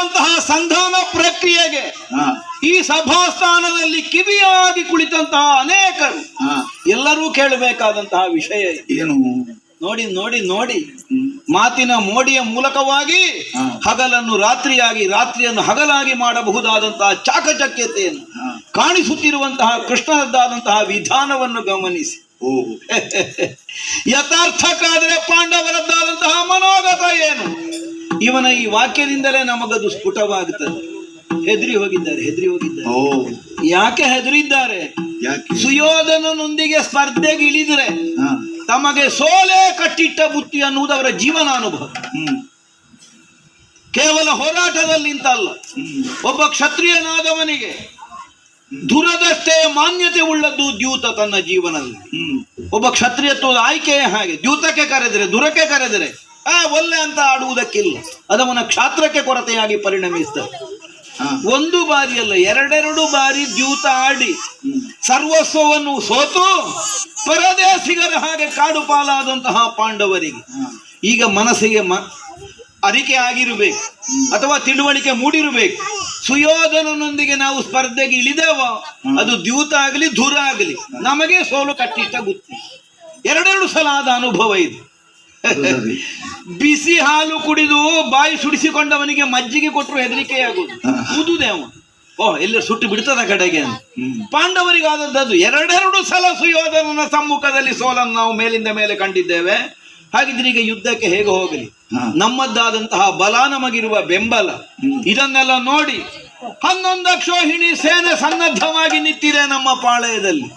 ನಡೆಯುತ್ತಿರುವಂತಹ ಸಂಧಾನ ಪ್ರಕ್ರಿಯೆಗೆ ಈ ಸಭಾಸ್ಥಾನದಲ್ಲಿ ಕಿವಿಯಾಗಿ ಕುಳಿತಂತಹ ಅನೇಕರು ಎಲ್ಲರೂ ಕೇಳಬೇಕಾದಂತಹ ವಿಷಯ ಏನು? ನೋಡಿ ನೋಡಿ ನೋಡಿ. ಮಾತಿನ ಮೋಡಿಯ ಮೂಲಕವಾಗಿ ಹಗಲನ್ನು ರಾತ್ರಿಯಾಗಿ ರಾತ್ರಿಯನ್ನು ಹಗಲಾಗಿ ಮಾಡಬಹುದಾದಂತಹ ಚಾಕಚಕ್ಯತೆಯನ್ನು ಕಾಣಿಸುತ್ತಿರುವಂತಹ ಕೃಷ್ಣನದ್ದಾದಂತಹ ವಿಧಾನವನ್ನು ಗಮನಿಸಿ. ಯಥಾರ್ಥಕ್ಕಾದರೆ ಪಾಂಡವರದ್ದಾದಂತಹ ಮನೋಗತ ಏನು? ಇವನ ಈ ವಾಕ್ಯದಿಂದಲೇ ನಮಗದು ಸ್ಫುಟವಾಗುತ್ತದೆ. ಹೆದರಿ ಹೋಗಿದ್ದಾರೆ ಹೆದರಿ ಹೋಗಿದ್ದಾರೆ. ಓ. ಯಾಕೆ ಹೆದರಿದ್ದಾರೆ? ಯಾಕೆ? ಸುಯೋಧನನೊಂದಿಗೆ ಸ್ಪರ್ಧೆಗೆ ಇಳಿದ್ರೆ ತಮಗೆ ಸೋಲೆ ಕಟ್ಟಿಟ್ಟ ಬುತ್ತಿ ಅನ್ನುವುದು ಅವರ ಜೀವನಾನುಭವ. ಹ್ಮ್. ಕೇವಲ ಹೋರಾಟದಲ್ಲಿ ಅಲ್ಲ ಒಬ್ಬ ಕ್ಷತ್ರಿಯನಾದವನಿಗೆ ದುರದಷ್ಟೇ ಮಾನ್ಯತೆ ಉಳ್ಳದ್ದು ದ್ಯೂತ ತನ್ನ ಜೀವನದಲ್ಲಿ. ಹ್ಮ್. ಒಬ್ಬ ಕ್ಷತ್ರಿಯತ್ವದ ಆಯ್ಕೆಯೇ ಹಾಗೆ? ದ್ಯೂತಕ್ಕೆ ಕರೆದರೆ ದುರಕ್ಕೆ ಕರೆದರೆ ಆ ಒಲ್ಲೆ ಅಂತ ಆಡುವುದಕ್ಕಿಲ್ಲ. ಅದವನ ಕ್ಷಾತ್ರಕ್ಕೆ ಕೊರತೆಯಾಗಿ ಪರಿಣಮಿಸ್ತದೆ ಒಂದು ಬಾರಿಯಲ್ಲ ಎರಡೆರಡು ಬಾರಿ ದ್ಯೂತ ಆಡಿ ಸರ್ವಸ್ವವನ್ನು ಸೋತು ಪರದೇಶಿಗರ ಹಾಗೆ ಕಾಡು ಪಾಲಾದಂತಹ ಪಾಂಡವರಿಗೆ. ಈಗ ಮನಸ್ಸಿಗೆ ಮ ಅರಿಕೆ ಆಗಿರಬೇಕು ಅಥವಾ ತಿಳುವಳಿಕೆ ಮೂಡಿರಬೇಕು. ಸುಯೋಧನನೊಂದಿಗೆ ನಾವು ಸ್ಪರ್ಧೆಗೆ ಇಳಿದೇವ ಅದು ದ್ಯೂತ ಆಗಲಿ ದೂರ ಆಗಲಿ ನಮಗೆ ಸೋಲು ಕಟ್ಟಿಟ್ಟ ಗುತ್ತಿ. ಎರಡೆರಡು ಸಲ ಆದ ಅನುಭವ ಇದು. ಬಿಸಿ ಹಾಲು ಕುಡಿದು ಬಾಯಿ ಸುಡಿಸಿಕೊಂಡವನಿಗೆ ಮಜ್ಜಿಗೆ ಕೊಟ್ಟರು ಹೆದರಿಕೆಯಾಗುವುದು. ಊದುದೆ ಅವ ಓ ಎಲ್ಲ ಸುಟ್ಟು ಬಿಡ್ತದ ಕಡೆಗೆ ಪಾಂಡವರಿಗಾದದ್ದು ಎರಡೆರಡು ಸಲ ಸುಯೋಧನನ ಸಮ್ಮುಖದಲ್ಲಿ ಸೋಲನ್ನು ನಾವು ಮೇಲಿಂದ ಮೇಲೆ ಕಂಡಿದ್ದೇವೆ. ಹಾಗಿದ್ರೆ ಈಗ ಯುದ್ಧಕ್ಕೆ ಹೇಗೆ ಹೋಗಲಿ. ನಮ್ಮದ್ದಾದಂತಹ ಬಲ ನಮಗಿರುವ ಬೆಂಬಲ. ಇದನ್ನೆಲ್ಲ ನೋಡಿ ಹನ್ನೊಂದು ಅಕ್ಷೋಹಿಣಿ ಸೇನೆ ಸನ್ನದ್ಧವಾಗಿ ನಿಂತಿದೆ ನಮ್ಮ ಪಾಳಯದಲ್ಲಿ.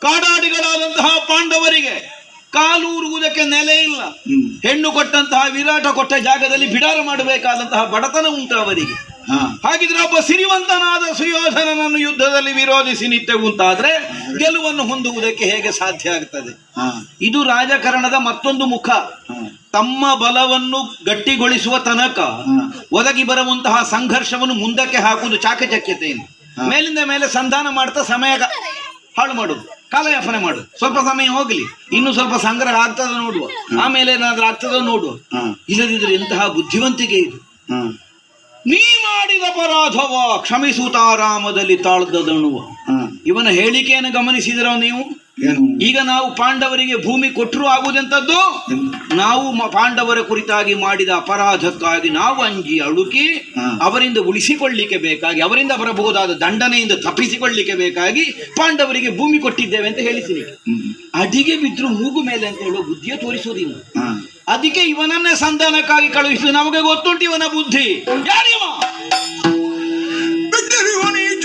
ಕಾಡಾಡಿಗಳಾದಂತಹ ಪಾಂಡವರಿಗೆ ಕಾಲೂರುವುದಕ್ಕೆ ನೆಲೆ ಇಲ್ಲ. ಹೆಣ್ಣು ಕೊಟ್ಟಂತಹ ವಿರಾಟ ಕೊಟ್ಟ ಜಾಗದಲ್ಲಿ ಬಿಡಾರ ಮಾಡಬೇಕಾದಂತಹ ಬಡತನ ಉಂಟು ಅವರಿಗೆ. ಹಾಗಿದ್ರೆ ಒಬ್ಬ ಸಿರಿವಂತನಾದ ಸುಯೋಧನನನ್ನು ಯುದ್ಧದಲ್ಲಿ ವಿರೋಧಿಸಿ ನಿತ್ಯ ಉಂಟಾದ್ರೆ ಗೆಲುವನ್ನು ಹೊಂದುವುದಕ್ಕೆ ಹೇಗೆ ಸಾಧ್ಯ ಆಗ್ತದೆ? ಇದು ರಾಜಕಾರಣದ ಮತ್ತೊಂದು ಮುಖ. ತಮ್ಮ ಬಲವನ್ನು ಗಟ್ಟಿಗೊಳಿಸುವ ತನಕ. ಒದಗಿ ಬರುವಂತಹ ಸಂಘರ್ಷವನ್ನು ಮುಂದಕ್ಕೆ ಹಾಕುವುದು ಚಾಕಚಕ್ಯತೆಯನ್ನು. ಮೇಲಿಂದ ಮೇಲೆ ಸಂಧಾನ ಮಾಡ್ತಾ ಸಮಯ ಹಾಳು ಮಾಡುದು. ಕಾಲಯಾಪನೆ ಮಾಡು ಸ್ವಲ್ಪ ಸಮಯ ಹೋಗ್ಲಿ. ಇನ್ನು ಸ್ವಲ್ಪ ಸಂಗ್ರಹ ಆಗ್ತದ ನೋಡುವ. ಆಮೇಲೆ ಏನಾದ್ರೂ ಆಗ್ತದ ನೋಡುವ. ಇಲ್ಲದಿದ್ರೆ ಎಂತಹ ಬುದ್ಧಿವಂತಿಕೆ ಇದು. ನೀ ಮಾಡಿದ ಅಪರಾಧವ ಕ್ಷಮಿಸುತ್ತಾರಾಮದಲ್ಲಿ ತಾಳ್ದದಣುವ. ಇವನ ಹೇಳಿಕೆಯನ್ನು ಗಮನಿಸಿದ್ರ ನೀವು? ಈಗ ನಾವು ಪಾಂಡವರಿಗೆ ಭೂಮಿ ಕೊಟ್ಟರು ಆಗುವುದಂತದ್ದು ನಾವು ಪಾಂಡವರ ಕುರಿತಾಗಿ ಮಾಡಿದ ಅಪರಾಧಕ್ಕಾಗಿ ನಾವು ಅಂಜಿ ಅಳುಕಿ ಅವರಿಂದ ಉಳಿಸಿಕೊಳ್ಳಿಕ್ಕೆ ಬೇಕಾಗಿ ಅವರಿಂದ ಬರಬಹುದಾದ ದಂಡನೆಯಿಂದ ತಪ್ಪಿಸಿಕೊಳ್ಳಿಕ್ಕೆ ಬೇಕಾಗಿ ಪಾಂಡವರಿಗೆ ಭೂಮಿ ಕೊಟ್ಟಿದ್ದೇವೆ ಅಂತ ಹೇಳಿಸಿರಿ. ಅಡಿಗೆ ಬಿದ್ರು ಮೂಗು ಮೇಲೆ ಅಂತ ಹೇಳುವ ಬುದ್ಧಿಯ ತೋರಿಸುವುದಿಲ್ಲ ಅದಕ್ಕೆ ಇವನನ್ನೇ ಸಂಧಾನಕ್ಕಾಗಿ ಕಳುಹಿಸುವುದು ನಮಗೆ ಗೊತ್ತುಂಟು ಇವನ ಬುದ್ಧಿ. ಯಾರಿವ? ಬಿಟ್ಟರಿವನಿ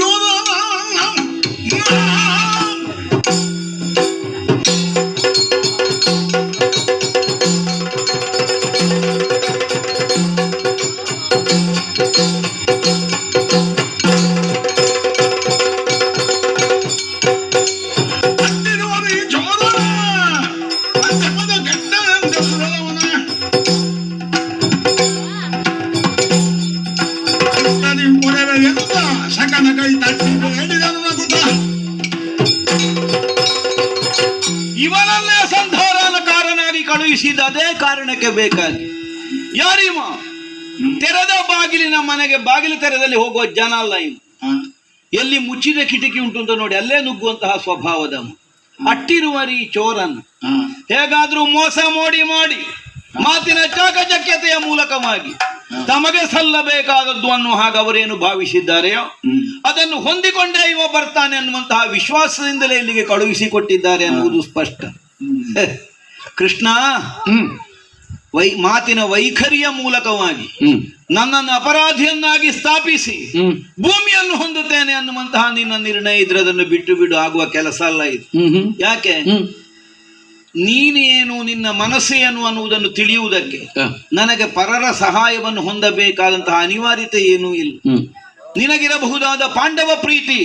ಕಳುಹಿಸಿದ ಅದೇ ಕಾರಣಕ್ಕೆ ಬೇಕಾಗಿ. ಯಾರಿಮ ತೆರೆದ ಬಾಗಿಲಿನ ಮನೆಗೆ ಬಾಗಿಲು ತೆರೆದಲ್ಲಿ ಹೋಗುವ ಜನ ಅಲ್ಲ ಇವ ಎಲ್ಲಿ ಮುಚ್ಚಿದ ಕಿಟಕಿ ಉಂಟು ಅಂತ ನೋಡಿ ಅಲ್ಲೇ ನುಗ್ಗುವಂತಹ ಸ್ವಭಾವದ ಅಟ್ಟಿರುವರಿ ಚೋರನ್ ಹಾ. ಹೇಗಾದ್ರೂ ಮೋಸ ಮೋಡಿ ಮಾಡಿ ಮಾತಿನ ಚಾಕಚಕ್ಯತೆಯ ಮೂಲಕವಾಗಿ ತಮಗೆ ಸಲ್ಲಬೇಕಾದದ್ದು ಅನ್ನು ಹಾಗೆ ಅವರೇನು ಭಾವಿಸಿದ್ದಾರೆಯೋ ಅದನ್ನು ಹೊಂದಿಕೊಂಡೇ ಇವ ಬರ್ತಾನೆ ಅನ್ನುವಂತಹ ವಿಶ್ವಾಸದಿಂದಲೇ ಇಲ್ಲಿಗೆ ಕಳುಹಿಸಿಕೊಟ್ಟಿದ್ದಾರೆ ಅನ್ನುವುದು ಸ್ಪಷ್ಟ. ಕೃಷ್ಣ ಹ್ಮ್. ವೈ ಮಾತಿನ ವೈಖರಿಯ ಮೂಲಕವಾಗಿ ನನ್ನನ್ನು ಅಪರಾಧಿಯನ್ನಾಗಿ ಸ್ಥಾಪಿಸಿ ಭೂಮಿಯನ್ನು ಹೊಂದುತ್ತೇನೆ ಅನ್ನುವಂತಹ ನಿನ್ನ ನಿರ್ಣಯ ಇದ್ರೆ ಅದನ್ನು ಬಿಟ್ಟು ಬಿಡು ಆಗುವ ಕೆಲಸ ಅಲ್ಲ ಇದು. ಯಾಕೆ? ನೀನೇನು ನಿನ್ನ ಮನಸ್ಸೇನು ಅನ್ನುವುದನ್ನು ತಿಳಿಯುವುದಕ್ಕೆ ನನಗೆ ಪರರ ಸಹಾಯವನ್ನು ಹೊಂದಬೇಕಾದಂತಹ ಅನಿವಾರ್ಯತೆ ಏನೂ ಇಲ್ಲ. ನಿನಗಿರಬಹುದಾದ ಪಾಂಡವ ಪ್ರೀತಿ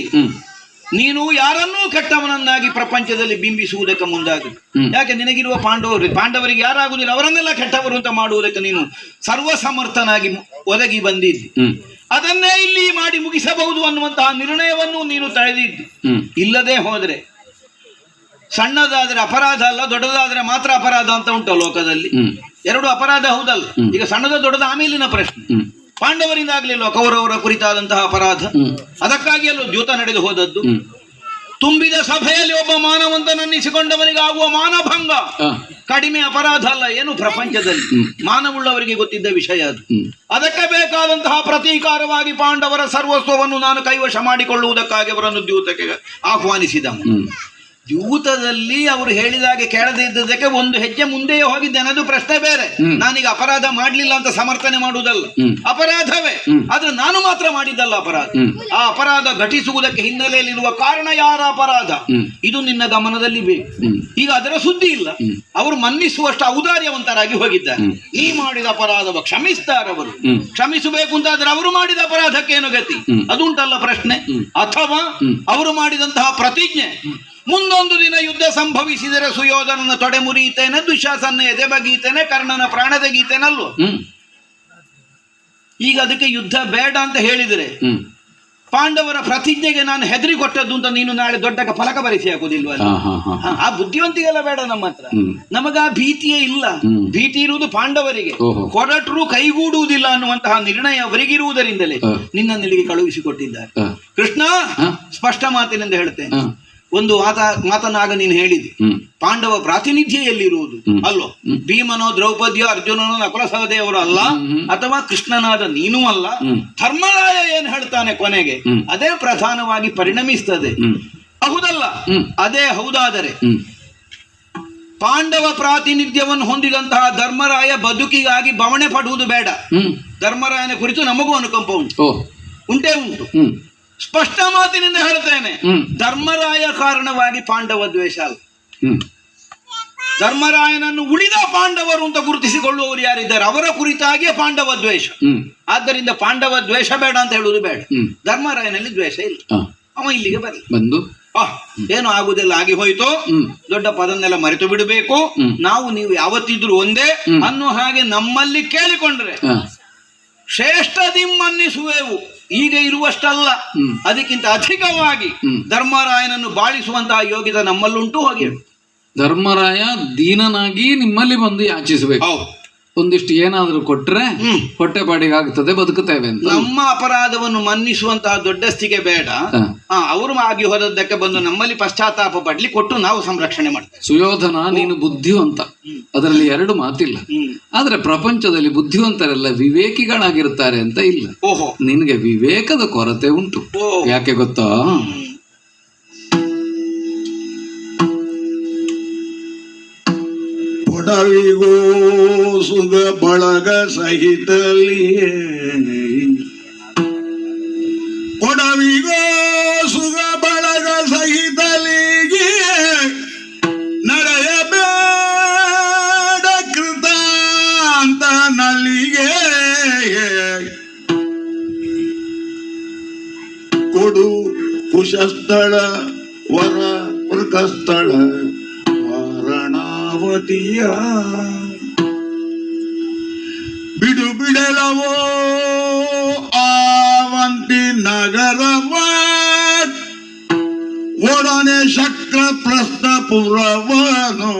ನೀನು ಯಾರನ್ನೂ ಕೆಟ್ಟವನನ್ನಾಗಿ ಪ್ರಪಂಚದಲ್ಲಿ ಬಿಂಬಿಸುವುದಕ್ಕೆ ಮುಂದಾಗು. ಯಾಕೆ ನಿನಗಿರುವ ಪಾಂಡವರು ಪಾಂಡವರಿಗೆ ಯಾರಾಗುವುದಿಲ್ಲ ಅವರನ್ನೆಲ್ಲ ಕೆಟ್ಟವರು ಅಂತ ಮಾಡುವುದಕ್ಕೆ ನೀನು ಸರ್ವಸಮರ್ಥನಾಗಿ ಒದಗಿ ಬಂದಿದ್ದಿ. ಅದನ್ನೇ ಇಲ್ಲಿ ಮಾಡಿ ಮುಗಿಸಬಹುದು ಅನ್ನುವಂತಹ ನಿರ್ಣಯವನ್ನು ನೀನು ತಳೆದಿದ್ದಿ. ಇಲ್ಲದೆ ಹೋದ್ರೆ ಸಣ್ಣದಾದ್ರೆ ಅಪರಾಧ ಅಲ್ಲ ದೊಡ್ಡದಾದ್ರೆ ಮಾತ್ರ ಅಪರಾಧ ಅಂತ ಉಂಟು ಲೋಕದಲ್ಲಿ. ಎರಡು ಅಪರಾಧ ಹೌದಲ್ಲ? ಈಗ ಸಣ್ಣದ ದೊಡ್ಡದ ಆಮೇಲಿನ ಪ್ರಶ್ನೆ. ಪಾಂಡವರಿಂದ ಆಗ್ಲಿಲ್ಲ ಕೌರವರ ಕುರಿತಾದಂತಹ ಅಪರಾಧ. ಅದಕ್ಕಾಗಿ ಅಲ್ಲೂ ದ್ಯೂತ ನಡೆದು ಹೋದದ್ದು. ತುಂಬಿದ ಸಭೆಯಲ್ಲಿ ಒಬ್ಬ ಮಾನವಂತನನ್ನಿಸಿಕೊಂಡವನಿಗೆ ಆಗುವ ಮಾನಭಂಗ. ಕಡಿಮೆ ಅಪರಾಧ ಅಲ್ಲ ಏನು ಪ್ರಪಂಚದಲ್ಲಿ. ಮಾನವುಳ್ಳವರಿಗೆ ಗೊತ್ತಿದ್ದ ವಿಷಯ ಅದು. ಅದಕ್ಕೆ ಬೇಕಾದಂತಹ ಪ್ರತೀಕಾರವಾಗಿ ಪಾಂಡವರ ಸರ್ವಸ್ವವನ್ನು ನಾನು ಕೈವಶ ಮಾಡಿಕೊಳ್ಳುವುದಕ್ಕಾಗಿ ಅವರನ್ನು ದ್ಯೂತಕ್ಕೆ ಆಹ್ವಾನಿಸಿದ. ಹ್ಮ್ ದ್ಯೂತದಲ್ಲಿ ಅವರು ಹೇಳಿದಾಗೆ ಕೇಳದಿದ್ದಕ್ಕೆ ಒಂದು ಹೆಜ್ಜೆ ಮುಂದೆಯೇ ಹೋಗಿದ್ದೆ ಅನ್ನೋದು ಪ್ರಶ್ನೆ ಬೇರೆ. ನಾನೀಗ ಅಪರಾಧ ಮಾಡ್ಲಿಲ್ಲ ಅಂತ ಸಮರ್ಥನೆ ಮಾಡುವುದಲ್ಲ. ಅಪರಾಧವೇ. ಆದ್ರೆ ನಾನು ಮಾತ್ರ ಮಾಡಿದ್ದಲ್ಲ ಅಪರಾಧ. ಆ ಅಪರಾಧ ಘಟಿಸುವುದಕ್ಕೆ ಹಿನ್ನೆಲೆಯಲ್ಲಿರುವ ಕಾರಣ ಯಾರ ಅಪರಾಧ? ಇದು ನಿನ್ನ ಗಮನದಲ್ಲಿ ಬೇಕು. ಈಗ ಅದರ ಸುದ್ದಿ ಇಲ್ಲ. ಅವರು ಮನ್ನಿಸುವಷ್ಟು ಔದಾರ್ಯವಂತರಾಗಿ ಹೋಗಿದ್ದಾರೆ. ಈ ಮಾಡಿದ ಅಪರಾಧವ ಕ್ಷಮಿಸ್ತಾರವರು ಕ್ಷಮಿಸಬೇಕು ಅಂತ ಆದ್ರೆ ಅವರು ಮಾಡಿದ ಅಪರಾಧಕ್ಕೆ ಏನು ಗತಿ. ಅದುಂಟಲ್ಲ ಪ್ರಶ್ನೆ. ಅಥವಾ ಅವರು ಮಾಡಿದಂತಹ ಪ್ರತಿಜ್ಞೆ. ಮುಂದೊಂದು ದಿನ ಯುದ್ಧ ಸಂಭವಿಸಿದರೆ ಸುಯೋಧನನ ತೊಡೆ ಮುರಿಯುತ್ತೇನೆ ದುಶಾಸನ ಎದೆ ಬಗೀತೇನೆ ಕರ್ಣನ ಪ್ರಾಣ ತೆಗೀತೇನಲ್ವ ಈಗ ಅದಕ್ಕೆ ಯುದ್ಧ ಬೇಡ ಅಂತ ಹೇಳಿದರೆ ಪಾಂಡವರ ಪ್ರತಿಜ್ಞೆಗೆ ನಾನು ಹೆದರಿ ಕೊಟ್ಟದ್ದು ಅಂತ ನೀನು ನಾಳೆ ದೊಡ್ಡ ಫಲಕ ಬರೆಸಿ ಹಾಕುದಿಲ್ವ ಆ ಬುದ್ಧಿವಂತಿಗೆಲ್ಲ ಬೇಡ ನಮ್ಮ ಹತ್ರ. ನಮಗ ಆ ಭೀತಿಯೇ ಇಲ್ಲ. ಭೀತಿ ಇರುವುದು ಪಾಂಡವರಿಗೆ. ಕೊರಟರು ಕೈಗೂಡುವುದಿಲ್ಲ ಅನ್ನುವಂತಹ ನಿರ್ಣಯ ಅವರಿಗಿರುವುದರಿಂದಲೇ ನಿನ್ನ ನಿಲಿಗೆ ಕಳುಹಿಸಿಕೊಟ್ಟಿದ್ದಾರೆ. ಕೃಷ್ಣ. ಸ್ಪಷ್ಟ ಮಾತಿನಿಂದ ಹೇಳ್ತೇನೆ. ಒಂದು ಮಾತ ಮಾತನಾಗ ನೀನು ಹೇಳಿದೆ ಪಾಂಡವ ಪ್ರಾತಿನಿಧ್ಯ ಎಲ್ಲಿರುವುದು ಅಲ್ವೋ ಅಲ್ಲೋ ಭೀಮನೋ ದ್ರೌಪದಿಯೋ ಅರ್ಜುನನೋ ನಕುಲ ಸಹದೇವರು ಅಲ್ಲ ಅಥವಾ ಕೃಷ್ಣನಾದ ನೀನೂ ಅಲ್ಲ ಧರ್ಮರಾಯ ಏನ್ ಹೇಳ್ತಾನೆ ಕೊನೆಗೆ ಅದೇ ಪ್ರಧಾನವಾಗಿ ಪರಿಣಮಿಸ್ತದೆ. ಹೌದಲ್ಲ? ಅದೇ ಹೌದಾದರೆ ಪಾಂಡವ ಪ್ರಾತಿನಿಧ್ಯವನ್ನು ಹೊಂದಿದಂತಹ ಧರ್ಮರಾಯ ಬದುಕಿಗಾಗಿ ಬವಣೆ ಪಡುವುದು ಬೇಡ. ಧರ್ಮರಾಯನ ಕುರಿತು ನಮಗೂ ಅನುಕಂಪ ಉಂಟು. ಉಂಟೇ ಉಂಟು. ಸ್ಪಷ್ಟ ಮಾತಿನಿಂದ ಹೇಳ್ತೇನೆ. ಧರ್ಮರಾಯ ಕಾರಣವಾಗಿ ಪಾಂಡವ ದ್ವೇಷ ಅಲ್ಲ ಧರ್ಮರಾಯನನ್ನು ಉಳಿದ ಪಾಂಡವರು ಅಂತ ಗುರುತಿಸಿಕೊಳ್ಳುವವರು ಯಾರಿದ್ದಾರೆ? ಅವರ ಕುರಿತಾಗಿಯೇ ಪಾಂಡವ ದ್ವೇಷ. ಆದ್ದರಿಂದ ಪಾಂಡವ ದ್ವೇಷ ಬೇಡ ಅಂತ ಹೇಳುವುದು ಬೇಡ. ಧರ್ಮರಾಯನಲ್ಲಿ ದ್ವೇಷ ಇಲ್ಲ. ಅವ ಇಲ್ಲಿಗೆ ಬರಲಿ. ಬಂದು? ಏನು ಆಗುದಿಲ್ಲ ಆಗಿ ಹೋಯ್ತು. ದೊಡ್ಡ ಪದನ್ನೆಲ್ಲ ಮರೆತು ಬಿಡಬೇಕು. ನಾವು ನೀವು ಯಾವತ್ತಿದ್ರು ಒಂದೇ ಅನ್ನು ಹಾಗೆ ನಮ್ಮಲ್ಲಿ ಕೇಳಿಕೊಂಡ್ರೆ ಶ್ರೇಷ್ಠ ದಿಮ್ಮನ್ನಿಸುವೆವು ಈಗ ಇರುವಷ್ಟಲ್ಲ. ಅದಕ್ಕಿಂತ ಅಧಿಕವಾಗಿ ಹ್ಮ್. ಧರ್ಮರಾಯನನ್ನು ಬಾಳಿಸುವಂತಹ ಯೋಗ್ಯತೆ ನಮ್ಮಲ್ಲುಂಟು ಹೋಗಿ ಧರ್ಮರಾಯ ದೀನನಾಗಿ ನಿಮ್ಮಲ್ಲಿ ಬಂದು ಯಾಚಿಸಬೇಕು. ಒಂದಿಷ್ಟು ಏನಾದರೂ ಕೊಟ್ರೆ ಹೊಟ್ಟೆ ಹೊಟ್ಟೆಪಾಡಿಗೆ ಆಗ್ತದೆ ಬದುಕುತ್ತೇವೆ ಅಂತ. ನಮ್ಮ ಅಪರಾಧವನ್ನು ಮನ್ನಿಸುವಂತಹ ದೊಡ್ಡಸ್ತಿಗೆ ಬೇಡ. ಆ, ಆ, ಅವರು ಆಗಿ ಹೋದದ್ದಕ್ಕೆ ಬಂದು ನಮ್ಮಲ್ಲಿ ಪಶ್ಚಾತ್ತಾಪ ಪಡ್ಲಿ ಕೊಟ್ಟು ನಾವು ಸಂರಕ್ಷಣೆ ಮಾಡ್ತೇವೆ. ಸುಯೋಧನ ನೀನು ಬುದ್ಧಿವಂತ. ಅದರಲ್ಲಿ ಎರಡು ಮಾತಿಲ್ಲ. ಆದ್ರೆ ಪ್ರಪಂಚದಲ್ಲಿ ಬುದ್ಧಿವಂತರೆಲ್ಲ ವಿವೇಕಿಗಳಾಗಿರ್ತಾರೆ ಅಂತ ಇಲ್ಲ. ಓಹೋ. ನಿನಗೆ ವಿವೇಕದ ಕೊರತೆ ಉಂಟು. ಯಾಕೆ ಗೊತ್ತಾ? ಕೊಡವಿಗೋ ಸುಗ ಬಳಗ ಸಹಿತಲಿಯೇ ಕೊಡವಿಗೋ ಸುಗ ಬಳಗ ಸಹಿತಲಿಗೆ ನಡೆಯಬೇಡ ಕೃತಾಂತ ನಲ್ಲಿಗೆ ಕೊಡು ಕುಶಸ್ಥಳ, ವರ ಮೃಗಸ್ಥಳ ವಾರಣಾವತಿಯ. ಬಿಡಲವೋ ಆವಂತಿ ನಗರವ ಒಡನೆ ಶಕ್ರ ಪ್ರಸ್ಥಪುರವನು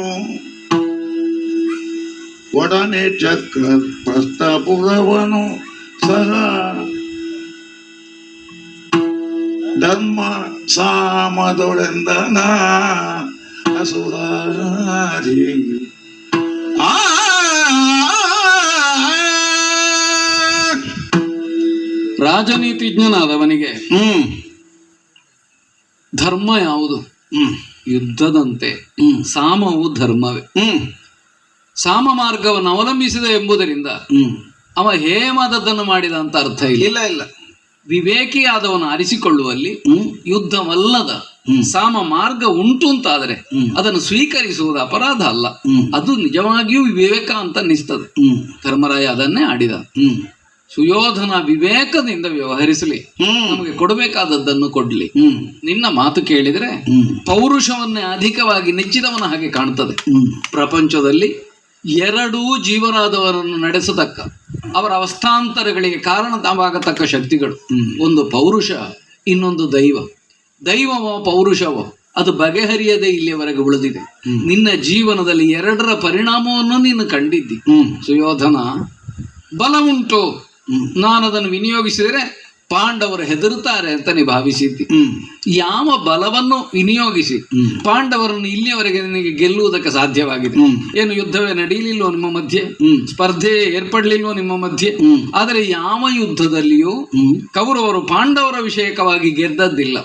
ಒಡನೆ ಚಕ್ರ ಪ್ರಸ್ಥಪುರವನು ಸಹ. ಧರ್ಮ ಸಾಮದೊಳೆಂದನ ಅಸುರಾರಿ ರಾಜನೀತಿಜ್ಞನಾದವನಿಗೆ ಹ್ಮ್. ಧರ್ಮ ಯಾವುದು? ಹ್ಮ್. ಯುದ್ಧದಂತೆ. ಹ್ಮ್. ಸಾಮವು ಧರ್ಮವೇ. ಹ್ಮ್. ಸಾಮ ಮಾರ್ಗವನ್ನು ಅವಲಂಬಿಸಿದ ಎಂಬುದರಿಂದ ಹ್ಮ್. ಅವ ಹೇಮಾದದ್ದನ್ನು ಮಾಡಿದ ಅಂತ ಅರ್ಥ ಇಲ್ಲ. ಇಲ್ಲ ಇಲ್ಲ. ವಿವೇಕಿಯಾದವನು ಆರಿಸಿಕೊಳ್ಳುವಲ್ಲಿ ಹ್ಮ್. ಯುದ್ಧವಲ್ಲದ. ಸಾಮ ಮಾರ್ಗ ಉಂಟು ಅಂತ ಆದರೆ ಅದನ್ನು ಸ್ವೀಕರಿಸುವುದು ಅಪರಾಧ ಅಲ್ಲ. ಅದು ನಿಜವಾಗಿಯೂ ವಿವೇಕ ಅಂತ ಅನ್ನಿಸ್ತದೆ. ಧರ್ಮರಾಯ ಅದನ್ನೇ ಆಡಿದ. ಹ್ಮ್. ಸುಯೋಧನ ವಿವೇಕದಿಂದ ವ್ಯವಹರಿಸಲಿ. ಹ್ಮ್. ನಮಗೆ ಕೊಡಬೇಕಾದದ್ದನ್ನು ಕೊಡ್ಲಿ. ಹ್ಮ್. ನಿನ್ನ ಮಾತು ಕೇಳಿದ್ರೆ ಪೌರುಷವನ್ನೇ ಅಧಿಕವಾಗಿ ನೆಚ್ಚಿದವನ ಹಾಗೆ ಕಾಣ್ತದೆ. ಪ್ರಪಂಚದಲ್ಲಿ ಎರಡೂ ಜೀವರಾದವರನ್ನು ನಡೆಸತಕ್ಕ ಅವರ ಅವಸ್ಥಾಂತರಗಳಿಗೆ ಕಾರಣವಾಗತಕ್ಕ ಶಕ್ತಿಗಳು. ಒಂದು ಪೌರುಷ ಇನ್ನೊಂದು ದೈವ. ದೈವವೋ ಪೌರುಷವೋ ಅದು ಬಗೆಹರಿಯದೆ ಇಲ್ಲಿಯವರೆಗೆ ಉಳಿದಿದೆ. ನಿನ್ನ ಜೀವನದಲ್ಲಿ ಎರಡರ ಪರಿಣಾಮವನ್ನು ನೀನು ಕಂಡಿದ್ದಿ. ಸುಯೋಧನ ಬಲ ಉಂಟು. ನಾನು ಅದನ್ನು ವಿನಿಯೋಗಿಸಿದರೆ ಪಾಂಡವರು ಹೆದರುತ್ತಾರೆ ಅಂತ ನೀ ಭಾವಿಸಿದ್ದಿ. ಯಾವ ಬಲವನ್ನು ವಿನಿಯೋಗಿಸಿ ಪಾಂಡವರನ್ನು ಇಲ್ಲಿಯವರೆಗೆ ನಿನಗೆ ಗೆಲ್ಲುವುದಕ್ಕೆ ಸಾಧ್ಯವಾಗಿದೆ. ಏನು ಯುದ್ಧವೇ ನಡೆಯಲಿಲ್ವೋ ನಿಮ್ಮ ಮಧ್ಯೆ? ಹ್ಮ್. ಸ್ಪರ್ಧೆ ಏರ್ಪಡಲಿಲ್ವೋ ನಿಮ್ಮ ಮಧ್ಯೆ? ಹ್ಮ್. ಆದರೆ ಯಾವ ಯುದ್ಧದಲ್ಲಿಯೂ ಕೌರವರು ಪಾಂಡವರ ವಿಷಯಕವಾಗಿ ಗೆದ್ದದ್ದಿಲ್ಲ.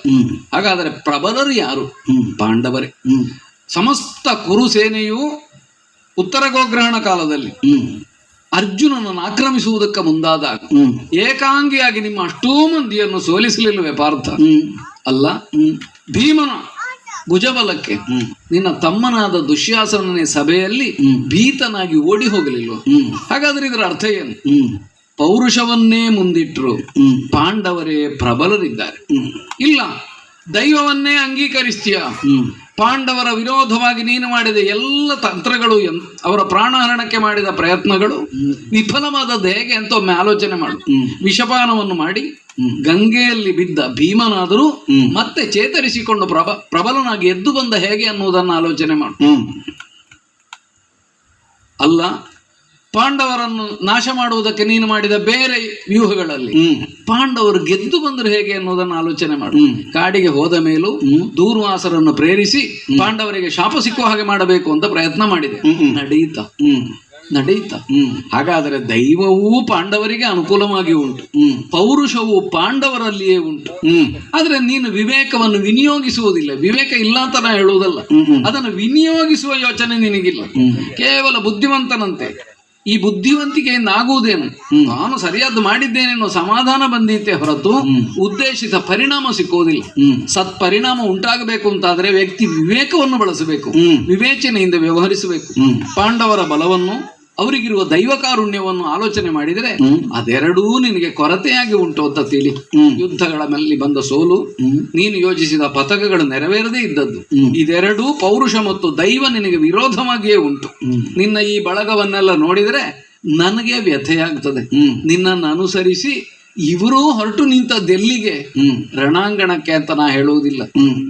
ಹಾಗಾದರೆ ಪ್ರಬಲರು ಯಾರು? ಹ್ಮ್. ಪಾಂಡವರೇ. ಸಮಸ್ತ ಕುರುಸೇನೆಯು ಉತ್ತರ ಗೋಗ್ರಹಣ ಕಾಲದಲ್ಲಿ ಹ್ಮ್. ಅರ್ಜುನನನ್ನು ಆಕ್ರಮಿಸುವುದಕ್ಕೆ ಮುಂದಾದಾಗ ಏಕಾಂಗಿಯಾಗಿ ನಿಮ್ಮ ಅಷ್ಟೂ ಮಂದಿಯನ್ನು ಸೋಲಿಸಲಿಲ್ಲವೇ ಪಾರ್ಥ. ಅಲ್ಲ? ಭೀಮನ ಭುಜಬಲಕ್ಕೆ. ನಿನ್ನ ತಮ್ಮನಾದ ದುಶ್ಯಾಸನನೇ ಸಭೆಯಲ್ಲಿ ಭೀತನಾಗಿ ಓಡಿ ಹೋಗಲಿಲ್ಲ ಹಾಗಾದ್ರೆ ಇದರ ಅರ್ಥ ಏನು? ಪೌರುಷವನ್ನೇ ಮುಂದಿಟ್ಟರು ಪಾಂಡವರೇ ಪ್ರಬಲರಿದ್ದಾರೆ. ಇಲ್ಲ ದೈವವನ್ನೇ ಅಂಗೀಕರಿಸ್ತೀಯ? ಪಾಂಡವರ ವಿರೋಧವಾಗಿ ನೀನು ಮಾಡಿದ ಎಲ್ಲ ತಂತ್ರಗಳು ಎನ್- ಅವರ ಪ್ರಾಣಹರಣಕ್ಕೆ ಮಾಡಿದ ಪ್ರಯತ್ನಗಳು ವಿಫಲವಾದದ್ದು ಹೇಗೆ ಅಂತ ಒಮ್ಮೆ ಆಲೋಚನೆ ಮಾಡು. ವಿಷಪಾನವನ್ನು ಮಾಡಿ ಗಂಗೆಯಲ್ಲಿ ಬಿದ್ದ ಭೀಮನಾದರೂ ಮತ್ತೆ ಚೇತರಿಸಿಕೊಂಡು ಪ್ರಬ ಪ್ರಬಲನಾಗಿ ಎದ್ದು ಬಂದ ಹೇಗೆ ಅನ್ನುವುದನ್ನು ಆಲೋಚನೆ ಮಾಡು. ಅಲ್ಲ ಪಾಂಡವರನ್ನು ನಾಶ ಮಾಡುವುದಕ್ಕೆ ನೀನು ಮಾಡಿದ ಬೇರೆ ವ್ಯೂಹಗಳಲ್ಲಿ ಪಾಂಡವರು ಗೆದ್ದು ಬಂದ್ರು ಹೇಗೆ ಅನ್ನೋದನ್ನು ಆಲೋಚನೆ ಮಾಡು. ಕಾಡಿಗೆ ಹೋದ ಮೇಲೂ ದೂರ್ವಾಸರನ್ನು ಪ್ರೇರಿಸಿ ಪಾಂಡವರಿಗೆ ಶಾಪ ಸಿಕ್ಕುವ ಹಾಗೆ ಮಾಡಬೇಕು ಅಂತ ಪ್ರಯತ್ನ ಮಾಡಿದೆ. ನಡೆಯುತ್ತಾ ನಡೆಯುತ್ತಾ ಹ್ಮ್. ಹಾಗಾದರೆ ದೈವವೂ ಪಾಂಡವರಿಗೆ ಅನುಕೂಲವಾಗಿ ಉಂಟು. ಹ್ಮ್. ಪೌರುಷವು ಪಾಂಡವರಲ್ಲಿಯೇ ಉಂಟು. ಹ್ಮ್. ಆದ್ರೆ ನೀನು ವಿವೇಕವನ್ನು ವಿನಿಯೋಗಿಸುವುದಿಲ್ಲ. ವಿವೇಕ ಇಲ್ಲ ಅಂತ ನಾ ಹೇಳುವುದಲ್ಲ. ಅದನ್ನು ವಿನಿಯೋಗಿಸುವ ಯೋಚನೆ ನಿನಗಿಲ್ಲ. ಕೇವಲ ಬುದ್ಧಿವಂತನಂತೆ. ಈ ಬುದ್ಧಿವಂತಿಕೆಯಿಂದ ಆಗುವುದೇನು ನಾನು ಸರಿಯಾದ ಮಾಡಿದ್ದೇನೆನ್ನೋ ಸಮಾಧಾನ ಬಂದಿತ್ತೆ ಹೊರತು ಉದ್ದೇಶಿತ ಪರಿಣಾಮ ಸಿಕ್ಕೋದಿಲ್ಲ. ಸತ್ ಪರಿಣಾಮ ಉಂಟಾಗಬೇಕು ಅಂತಾದ್ರೆ ವ್ಯಕ್ತಿ ವಿವೇಕವನ್ನು ಬಳಸಬೇಕು. ವಿವೇಚನೆಯಿಂದ ವ್ಯವಹರಿಸಬೇಕು. ಪಾಂಡವರ ಬಲವನ್ನು ಅವರಿಗಿರುವ ದೈವ ಕಾರುಣ್ಯವನ್ನು ಆಲೋಚನೆ ಮಾಡಿದರೆ ಅದೆರಡೂ ನಿನಗೆ ಕೊರತೆಯಾಗಿ ಉಂಟು ಅಂತ ತಿಳಿ ಯುದ್ಧಗಳ ಮೇಲೆ ಬಂದ ಸೋಲು ನೀನು ಯೋಜಿಸಿದ ಪಥಕಗಳು ನೆರವೇರದೇ ಇದ್ದದ್ದು. ಇದೆರಡೂ ಪೌರುಷ ಮತ್ತು ದೈವ ನಿನಗೆ ವಿರೋಧವಾಗಿಯೇ ಉಂಟು. ನಿನ್ನ ಈ ಬಳಗವನ್ನೆಲ್ಲ ನೋಡಿದರೆ ನನಗೆ ವ್ಯಥೆಯಾಗ್ತದೆ. ನಿನ್ನನ್ನು ಅನುಸರಿಸಿ ಇವರು ಹೊರಟು ನಿಂತದ್ದೆಲ್ಲಿಗೆ ರಣಾಂಗಣಕ್ಕೆ ಅಂತ ನಾ ಹೇಳುವುದಿಲ್ಲ.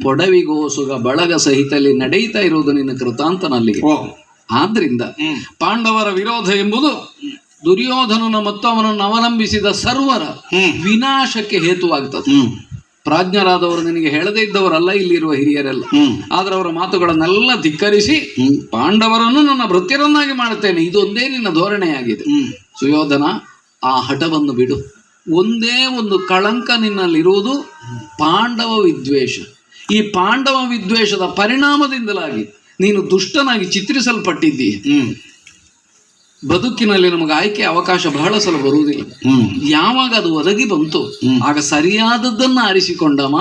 ಪೊಡವಿಗೋಸುಗ ಬಳಗ ಸಹಿತಲ್ಲಿ ನಡೆಯುತ್ತಾ ಇರುವುದು ನಿನ್ನ ಕೃತಾಂತನಲ್ಲಿಗೆ ಆದ್ರಿಂದ ಪಾಂಡವರ ವಿರೋಧ ಎಂಬುದು ದುರ್ಯೋಧನನ ಮತ್ತು ಅವನನ್ನು ಅವಲಂಬಿಸಿದ ಸರ್ವರ ವಿನಾಶಕ್ಕೆ ಹೇತುವಾಗ್ತದೆ. ಪ್ರಾಜ್ಞರಾದವರು ನಿನಗೆ ಹೇಳದೇ ಇದ್ದವರಲ್ಲ ಇಲ್ಲಿರುವ ಹಿರಿಯರೆಲ್ಲ. ಆದ್ರೆ ಅವರ ಮಾತುಗಳನ್ನೆಲ್ಲ ಧಿಕ್ಕರಿಸಿ ಪಾಂಡವರನ್ನು ನನ್ನ ಭೃತ್ಯರನ್ನಾಗಿ ಮಾಡುತ್ತೇನೆ. ಇದೊಂದೇ ನಿನ್ನ ಧೋರಣೆಯಾಗಿದೆ. ಸುಯೋಧನ ಆ ಹಠವನ್ನು ಬಿಡು. ಒಂದೇ ಒಂದು ಕಳಂಕ ನಿನ್ನಲ್ಲಿರುವುದು ಪಾಂಡವ ವಿದ್ವೇಷ. ಈ ಪಾಂಡವ ವಿದ್ವೇಷದ ಪರಿಣಾಮದಿಂದಲಾಗಿ ನೀನು ದುಷ್ಟನಾಗಿ ಚಿತ್ರಿಸಲ್ಪಟ್ಟಿದ್ದಿ. ಹ್ಮ್. ಬದುಕಿನಲ್ಲಿ ನಮಗೆ ಆಯ್ಕೆ ಅವಕಾಶ ಬಹಳ ಸಲ ಬರುವುದಿಲ್ಲ. ಯಾವಾಗ ಅದು ಒದಗಿ ಬಂತು ಆಗ ಸರಿಯಾದದ್ದನ್ನ ಆರಿಸಿಕೊಂಡವ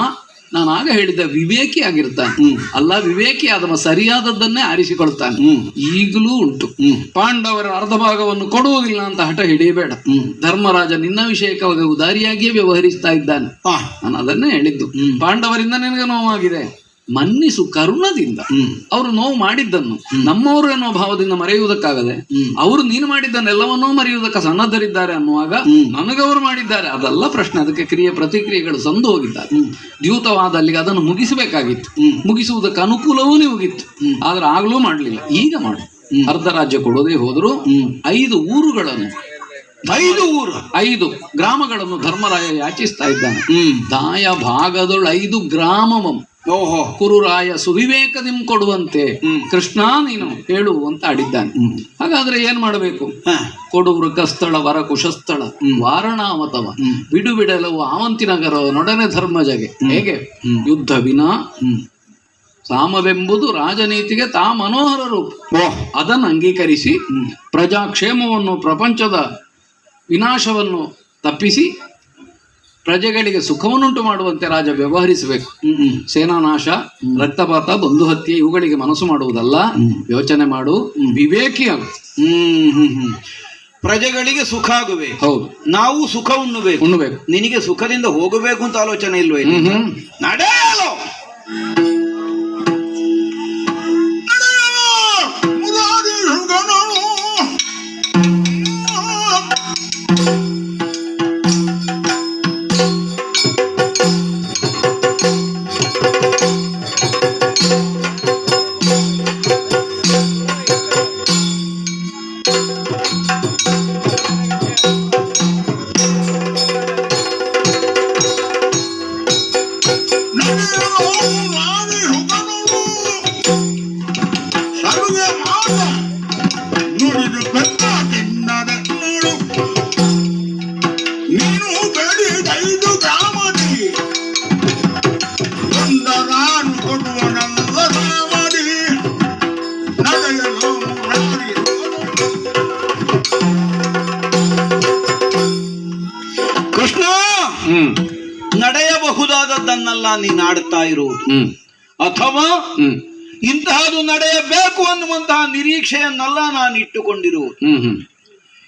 ನಾನು ಆಗ ಹೇಳಿದ್ದ ವಿವೇಕಿ ಆಗಿರ್ತಾನೆ. ಅಲ್ಲ ವಿವೇಕಿ ಆದವ ಸರಿಯಾದದ್ದನ್ನೇ ಆರಿಸಿಕೊಳ್ತಾನೆ. ಈಗಲೂ ಉಂಟು. ಪಾಂಡವರ ಅರ್ಧ ಭಾಗವನ್ನು ಕೊಡುವುದಿಲ್ಲ ಅಂತ ಹಠ ಹಿಡಿಯಬೇಡ. ಧರ್ಮರಾಜ ನಿನ್ನ ವಿಷಯಕ್ಕೆ ಉದಾರಿಯಾಗಿಯೇ ವ್ಯವಹರಿಸ್ತಾ ಇದ್ದಾನೆ. ನಾನು ಅದನ್ನೇ ಹೇಳಿದ್ದು. ಪಾಂಡವರಿಂದ ನಿನಗೆ ನೋವಾಗಿದೆ. ಮನ್ನಿಸು ಕರುಣದಿಂದ. ಅವರು ನೋವು ಮಾಡಿದ್ದನ್ನು. ನಮ್ಮವರು ಎನ್ನುವ ಭಾವದಿಂದ ಮರೆಯುವುದಕ್ಕಾಗದೆ ಅವರು ನೀನು ಮಾಡಿದ್ದನ್ನೆಲ್ಲವನ್ನೂ ಮರೆಯುವುದಕ್ಕೆ ಸನ್ನದ್ಧರಿದ್ದಾರೆ ಅನ್ನುವಾಗ ನನಗವರು ಮಾಡಿದ್ದಾರೆ. ಅದೆಲ್ಲ ಪ್ರಶ್ನೆ. ಅದಕ್ಕೆ ಕ್ರಿಯೆ ಪ್ರತಿಕ್ರಿಯೆಗಳು ಸಂದು ಹೋಗಿದ್ದಾರೆ. ದ್ಯೂತವಾದ ಅಲ್ಲಿಗೆ ಅದನ್ನು ಮುಗಿಸಬೇಕಾಗಿತ್ತು. ಮುಗಿಸುವುದಕ್ಕೆ ಅನುಕೂಲವೂ ನಿಮಗಿತ್ತು ಆದ್ರೆ ಆಗ್ಲೂ ಮಾಡಲಿಲ್ಲ. ಈಗ ಮಾಡಿ. ಅರ್ಧ ರಾಜ್ಯ ಕೊಡೋದೇ ಹೋದ್ರು ಐದು ಊರುಗಳನ್ನು. ಐದು ಊರು. ಐದು ಗ್ರಾಮಗಳನ್ನು ಧರ್ಮರಾಯ ಯಾಚಿಸ್ತಾ ಇದ್ದಾನೆ. ಹ್ಮ್. ದಾಯ ಭಾಗದೊಳು ಐದು ಗ್ರಾಮವಂ. ಕುರುರಾಯ ಸುವಿವೇಕದಿಂ ಕೊಡುವಂತೆ ಕೃಷ್ಣ ನೀನು ಹೇಳು ಅಂತ ಆಡಿದ್ದಾನೆ. ಹಾಗಾದ್ರೆ ಏನ್ ಮಾಡಬೇಕು? ಕೊಡು ವೃಕಸ್ಥಳ ವರ ಕುಶಸ್ಥಳ ವಾರಣಾವತವ ಬಿಡು ಬಿಡಲವು ಆವಂತಿನಗರ ನೊಡನೆ ಧರ್ಮಜಗೆ. ಹೇಗೆ? ಯುದ್ಧ ವಿನ. ಸಾಮವೆಂಬುದು ರಾಜನೀತಿಗೆ ತಾ ಮನೋಹರ ರೂಪ. ಅದನ್ನು ಅಂಗೀಕರಿಸಿ ಪ್ರಜಾಕ್ಷೇಮವನ್ನು ಪ್ರಪಂಚದ ವಿನಾಶವನ್ನು ತಪ್ಪಿಸಿ ಪ್ರಜೆಗಳಿಗೆ ಸುಖವನ್ನುಂಟು ಮಾಡುವಂತೆ ರಾಜ ವ್ಯವಹರಿಸಬೇಕು. ಸೇನಾನಾಶ ರಕ್ತಪಾತ ಬಂಧು ಹತ್ಯೆ ಇವುಗಳಿಗೆ ಮನಸ್ಸು ಮಾಡುವುದಲ್ಲ. ಯೋಚನೆ ಮಾಡು ವಿವೇಕಿ ಆಗು. ಹ್ಮ್ ಪ್ರಜೆಗಳಿಗೆ ಸುಖ ಆಗುವೆ ಹೌದು. ನಾವು ಸುಖ ಉಣ್ಣಬೇಕು. ಉಣ್ಣಬೇಕು. ನಿನಗೆ ಸುಖದಿಂದ ಹೋಗಬೇಕು ಅಂತ ಆಲೋಚನೆ ಇಲ್ವೇ? ನಡೆಯಲು! ನಡೆಯಬಹುದಾದದ್ದನ್ನೆಲ್ಲ ನೀನು ಆಡ್ತಾ ಇರುವುದು ಅಥವಾ ಇಂತಹದು ನಡೆಯಬೇಕು ಅನ್ನುವಂತಹ ನಿರೀಕ್ಷೆಯನ್ನೆಲ್ಲ ನಾನು ಇಟ್ಟುಕೊಂಡಿರುವುದು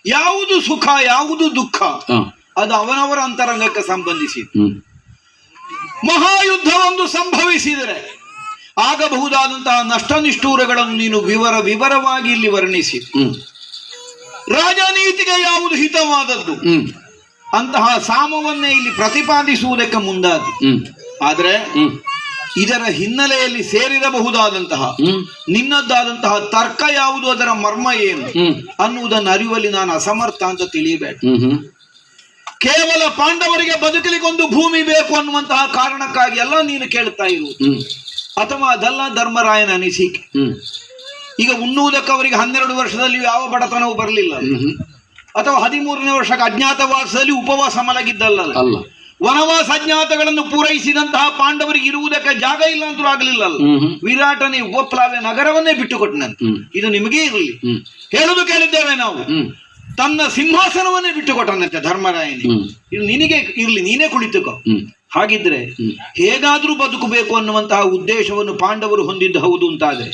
ಯಾವುದು ಸುಖ ಯಾವುದು ದುಃಖ. ಅದು ಅವನವರ ಅಂತರಂಗಕ್ಕೆ ಸಂಬಂಧಿಸಿದೆ ಮಹಾಯುದ್ಧವೊಂದು ಸಂಭವಿಸಿದರೆ ಆಗಬಹುದಾದಂತಹ ನಷ್ಟ ನಿಷ್ಠೂರಗಳನ್ನು ನೀನು ವಿವರ ವಿವರವಾಗಿ ಇಲ್ಲಿ ವರ್ಣಿಸಿ. ರಾಜನೀತಿಗೆ ಯಾವುದು ಹಿತವಾದದ್ದು? ಅಂತಹ ಸಾಮವನ್ನೇ ಇಲ್ಲಿ ಪ್ರತಿಪಾದಿಸುವುದಕ್ಕೆ ಮುಂದಾದ. ಆದ್ರೆ ಇದರ ಹಿನ್ನೆಲೆಯಲ್ಲಿ ಸೇರಿರಬಹುದಾದಂತಹ ನಿನ್ನದ್ದಾದಂತಹ ತರ್ಕ ಯಾವುದು ಅದರ ಮರ್ಮ ಏನು ಅನ್ನುವುದನ್ನು ಅರಿವಲ್ಲಿ ನಾನು ಅಸಮರ್ಥ ಅಂತ ತಿಳಿಯಬೇಡ. ಹ್ಮ್ ಕೇವಲ ಪಾಂಡವರಿಗೆ ಬದುಕಲಿಗೊಂದು ಭೂಮಿ ಬೇಕು ಅನ್ನುವಂತಹ ಕಾರಣಕ್ಕಾಗಿ ಎಲ್ಲ ನೀನು ಕೇಳ್ತಾ ಇರುವುದು ಅಥವಾ ಅದಲ್ಲ ಧರ್ಮರಾಯನ ಅನಿಸಿಕೆ. ಈಗ ಉಣ್ಣುವುದಕ್ಕೆ ಅವರಿಗೆ ಹನ್ನೆರಡು ವರ್ಷದಲ್ಲಿ ಯಾವ ಬಡತನವೂ ಬರಲಿಲ್ಲ. ಅಥವಾ ಹದಿಮೂರನೇ ವರ್ಷಕ್ಕೆ ಅಜ್ಞಾತವಾಸದಲ್ಲಿ ಉಪವಾಸ ಮಲಗಿದ್ದಲ್ಲ ಅಲ್ಲ. ವನವಾಸ ಅಜ್ಞಾತಗಳನ್ನು ಪೂರೈಸಿದಂತಹ ಪಾಂಡವರಿಗೆ ಇರುವುದಕ್ಕೆ ಜಾಗ ಇಲ್ಲ ಅಂತೂ ಆಗಲಿಲ್ಲ ಅಲ್ಲ ವಿರಾಟನೇ ಉಪಪ್ಲಾವ್ಯ ನಗರವನ್ನೇ ಬಿಟ್ಟುಕೊಟ್ಟನಂತ ಇದು ನಿಮಗೇ ಇರಲಿ. ಹೇಳುದು ಕೇಳಿದ್ದೇವೆ ನಾವು. ತನ್ನ ಸಿಂಹಾಸನವನ್ನೇ ಬಿಟ್ಟು ಕೊಟ್ಟನಂತೆ ಧರ್ಮರಾಯನಿಗೆ ಇದು ನಿನಗೆ ಇರ್ಲಿ ನೀನೇ ಕುಳಿತುಕೋ. ಹಾಗಿದ್ರೆ ಹೇಗಾದ್ರೂ ಬದುಕಬೇಕು ಅನ್ನುವಂತಹ ಉದ್ದೇಶವನ್ನು ಪಾಂಡವರು ಹೊಂದಿದ್ದು ಹೌದು ಅಂತಾದ್ರೆ